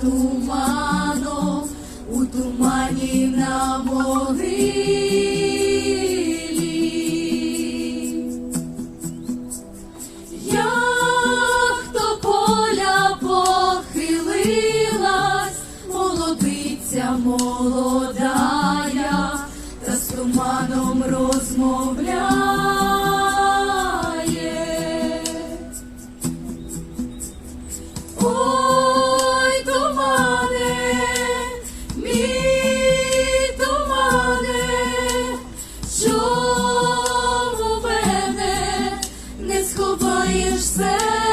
туманом, у тумані на могилі. знаєш все.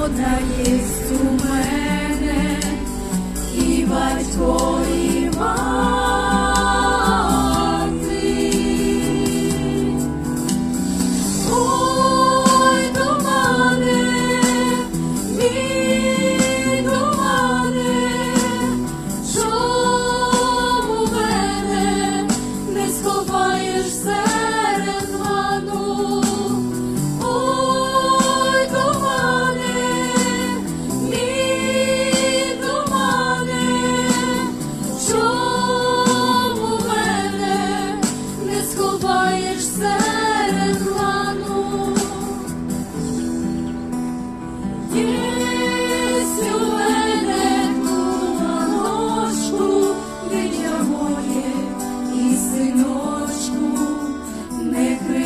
Вода єсть у мене і батько.